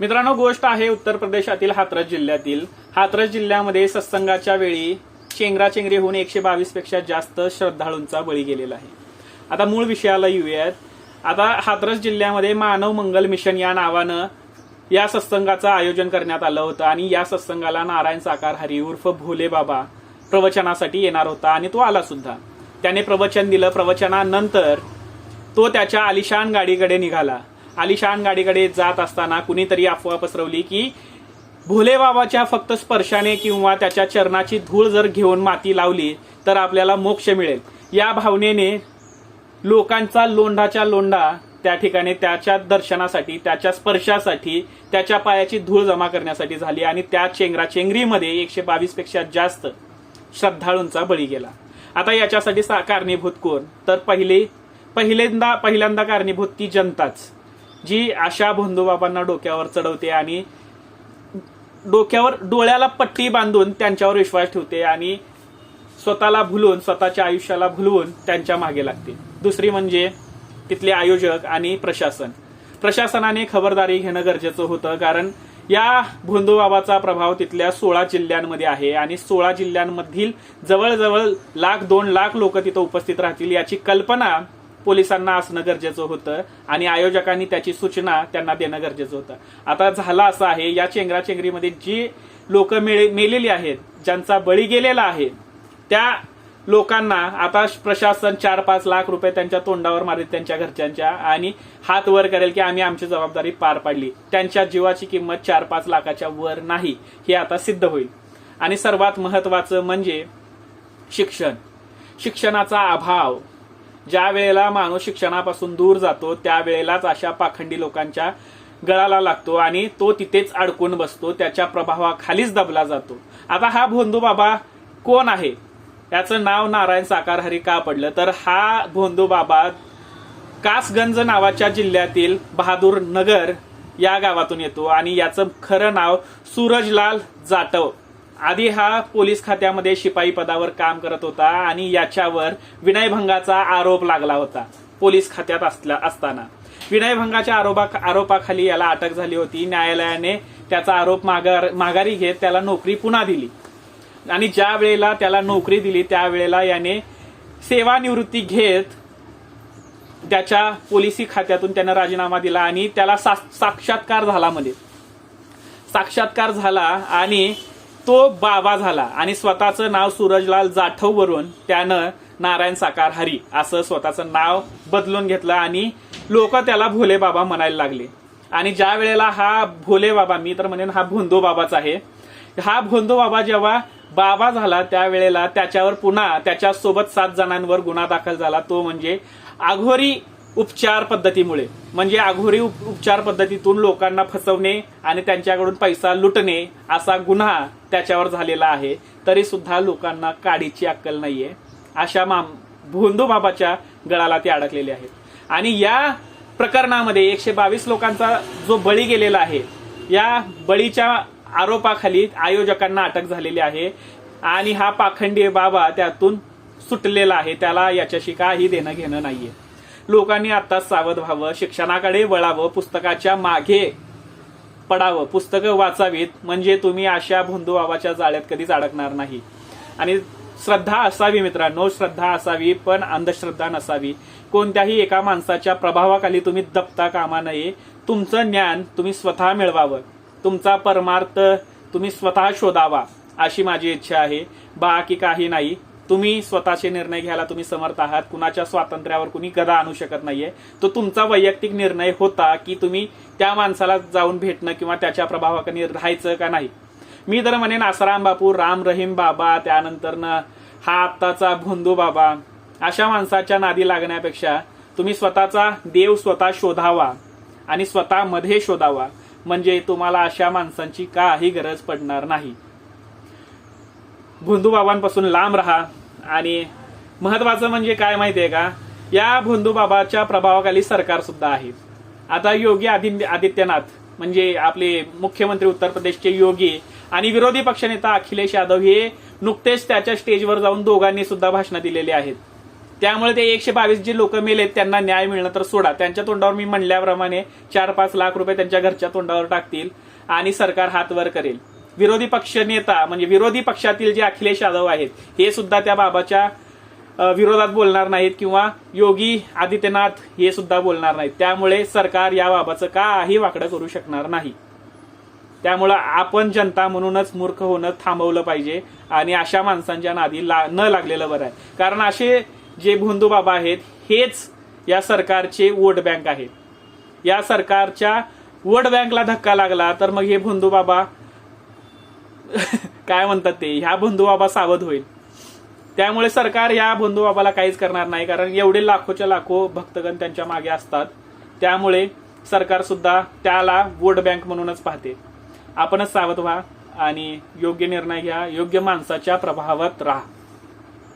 मित्रांनो गोष्ट आहे उत्तर प्रदेशातील हाथरस जिल्ह्यातील. हाथरस जिल्ह्यामध्ये सत्संगाच्या वेळी चेंगराचेंगरी होऊन एकशे बावीसपेक्षा जास्त श्रद्धाळूंचा बळी गेलेला आहे. आता मूळ विषयाला येऊयात. आता हाथरस जिल्ह्यामध्ये मानव मंगल मिशन या नावानं या सत्संगाचं आयोजन करण्यात आलं होतं आणि या सत्संगाला नारायण साकार हरी उर्फ भोले बाबा प्रवचनासाठी येणार होता आणि तो आला सुद्धा. त्याने प्रवचन दिलं. प्रवचनानंतर तो त्याच्या आलिशान गाडीकडे निघाला. आलिशान गाडीकडे जात असताना कुणीतरी अफवा पसरवली की भोले बाबाच्या फक्त स्पर्शाने किंवा त्याच्या चरणाची धूळ जर घेऊन माती लावली तर आपल्याला मोक्ष मिळेल. या भावनेने लोकांचा लोंढाच्या लोंढा त्या ठिकाणी त्याच्या दर्शनासाठी त्याच्या स्पर्शासाठी त्याच्या पायाची धूळ जमा करण्यासाठी झाली आणि त्या चेंगराचेंगरीमध्ये एकशे बावीसपेक्षा जास्त श्रद्धाळूंचा बळी गेला. आता याच्यासाठी सा- कारणीभूत कोण? तर पहिले पहिल्यांदा पहिल्यांदा कारणीभूत ती जनताच. जी आशा भोंदूबाबांना डोक्यावर चढवते आणि डोक्यावर डोळ्याला पट्टी बांधून त्यांच्यावर विश्वास ठेवते आणि स्वतःला भुलून स्वतःच्या आयुष्याला भुलवून त्यांच्या मागे लागते. दुसरी म्हणजे तिथले आयोजक आणि प्रशासन. प्रशासनाने खबरदारी घेणं गरजेचं होतं कारण या भोंदूबाबाचा प्रभाव तिथल्या सोळा जिल्ह्यांमध्ये आहे आणि सोळा जिल्ह्यांमधील जवळजवळ लाख दोन लाख लोक तिथं उपस्थित राहतील याची कल्पना पोलिसांना असणं गरजेचं होतं आणि आयोजकांनी त्याची सूचना त्यांना देणं गरजेचं होतं. आता झालं असं आहे या चेंगराचेंगरीमध्ये जी लोक मेलेली आहेत ज्यांचा बळी गेलेला आहे त्या लोकांना आता प्रशासन चार पाच लाख रुपये त्यांच्या तोंडावर मारेल त्यांच्या घरच्यांच्या आणि हात वर करेल की आम्ही आमची जबाबदारी पार पाडली. त्यांच्या जीवाची किंमत चार पाच लाखाच्या वर नाही हे आता सिद्ध होईल. आणि सर्वात महत्वाचं म्हणजे शिक्षण. शिक्षणाचा अभाव. ज्या वेळेला माणूस शिक्षणापासून दूर जातो त्यावेळेलाच अशा पाखंडी लोकांच्या गळाला लागतो आणि तो तिथेच अडकून बसतो त्याच्या प्रभावाखालीच दबला जातो. आता हा भोंदू बाबा कोण आहे? याचं नाव नारायण साकार हरी का पडलं? तर हा भोंदू बाबा कासगंज नावाच्या जिल्ह्यातील बहादूर नगर या गावातून येतो आणि याचं खरं नाव सूरजलाल जाटव. आधी हा पोलीस खात्यामध्ये शिपाई पदावर काम करत होता आणि याच्यावर विनयभंगाचा आरोप लागला होता पोलीस खात्यात असला असताना. विनयभंगाच्या आरोपा आरोपाखाली याला अटक झाली होती. न्यायालयाने त्याचा आरोप माघार माघारी घेत त्याला नोकरी पुन्हा दिली. आणि ज्या वेळेला त्याला नोकरी दिली त्यावेळेला याने सेवानिवृत्ती घेत त्याच्या पोलिसी खात्यातून त्यानं राजीनामा दिला आणि त्याला सा- साक्षात्कार झाला मध्ये साक्षात्कार झाला आणि तो बाबा झाला आणि स्वतःचं नाव सूरजलाल जाठव वरून त्यानं नारायण साकार हरी असं स्वतःचं नाव बदलून घेतलं आणि लोक त्याला भोले बाबा म्हणायला लागले. आणि ज्या वेळेला हा भोले बाबा मी तर म्हणेन हा भोंदो बाबाच आहे हा भोंदो बाबा जेव्हा बाबा झाला त्यावेळेला त्याच्यावर पुन्हा त्याच्यासोबत सात जणांवर गुन्हा दाखल झाला. तो म्हणजे आघोरी उपचार पद्धतीमुळे म्हणजे आघोरी उप- उपचार पद्धतीतून लोकांना फसवणे आणि त्यांच्याकडून पैसा लुटणे असा गुन्हा त्याच्यावर झालेला आहे. तरी सुद्धा लोकांना काडीची अक्कल नाहीये. अशा माम भोंदू बाबाच्या गळाला ते अडकलेले आहेत. आणि या प्रकरणामध्ये एकशे बावीस लोकांचा जो बळी गेलेला आहे या बळीच्या आरोपाखाली आयोजकांना अटक झालेली आहे. आणि हा पाखंडी बाबा त्यातून सुटलेला आहे. त्याला याच्याशी काही देणं घेणं नाहीये. लोकांनी आता सावध व्हावं शिक्षणाकडे वळावं पुस्तकाच्या मागे पडावं. पुस्तकं वाचावीत म्हणजे तुम्ही अशा भोंदू बाबाच्या जाळ्यात कधीच अडकणार नाही. आणि श्रद्धा असावी मित्रांनो श्रद्धा असावी पण अंधश्रद्धा नसावी. कोणत्याही एका माणसाच्या प्रभावाखाली तुम्ही दबता कामा नये. तुमचं ज्ञान तुम्ही स्वतः मिळवावं. तुमचा परमार्थ तुम्ही स्वतः शोधावा अशी माझी इच्छा आहे. बाकी काही नाही तुम्ही स्वतःचे निर्णय घ्यायला तुम्ही समर्थ आहात. कुणाच्या स्वातंत्र्यावर कुणी गदा आणू शकत नाहीये. तो तुमचा वैयक्तिक निर्णय होता की तुम्ही त्या माणसाला जाऊन भेटणं किंवा त्याच्या प्रभावाखाली राहायचं का नाही. मी तर म्हणेन आसाराम बापू राम रहीम बाबा त्यानंतर हा आत्ताचा भोंदू बाबा अशा माणसाच्या नादी लागण्यापेक्षा तुम्ही स्वतःचा देव स्वतः शोधावा आणि स्वतःमध्ये शोधावा. म्हणजे तुम्हाला अशा माणसांची काही गरज पडणार नाही. भोंदूबाबांपासून लांब राहा. आणि महत्वाचं म्हणजे काय माहितीये का? या भोंदूबाबाच्या प्रभावाखाली सरकार सुद्धा आहे. आता योगी आदित्य आदित्यनाथ म्हणजे आपले मुख्यमंत्री उत्तर प्रदेशचे योगी आणि विरोधी पक्षनेता अखिलेश यादव हे नुकतेच त्याच्या स्टेजवर जाऊन दोघांनी सुद्धा भाषणं दिलेली आहेत. त्यामुळे ते एकशे बावीस जे लोक मेलेत त्यांना न्याय मिळणं तर सोडा. त्यांच्या तोंडावर मी म्हणल्याप्रमाणे चार पाच लाख रुपये त्यांच्या घरच्या तोंडावर टाकतील आणि सरकार हात वर करेल. विरोधी पक्ष नेता म्हणजे विरोधी पक्षातील जे अखिलेश यादव आहेत हे सुद्धा त्या बाबाच्या विरोधात बोलणार नाहीत किंवा योगी आदित्यनाथ हे सुद्धा बोलणार नाहीत. त्यामुळे सरकार या बाबाचं काही वाकडं करू शकणार नाही. त्यामुळं आपण जनता म्हणूनच मूर्ख होणं थांबवलं पाहिजे आणि अशा माणसांच्या नादी ला न लागलेलं बरं आहे. कारण असे जे भोंदू बाबा आहेत हेच या सरकारचे वोट बँक आहेत. या सरकारच्या वोट बँकला धक्का लागला तर मग हे भोंदू बाबा काय म्हणतात ते? ह्या बंधुबाबा सावध होईल. त्यामुळे सरकार या बंधुबाबाला काहीच करणार नाही कारण एवढे लाखोच्या लाखो भक्तगण त्यांच्या मागे असतात. त्यामुळे सरकार सुद्धा त्याला वोट बँक म्हणूनच पाहते. आपणच सावध व्हा आणि योग्य निर्णय घ्या योग्य माणसाच्या प्रभावात राहा.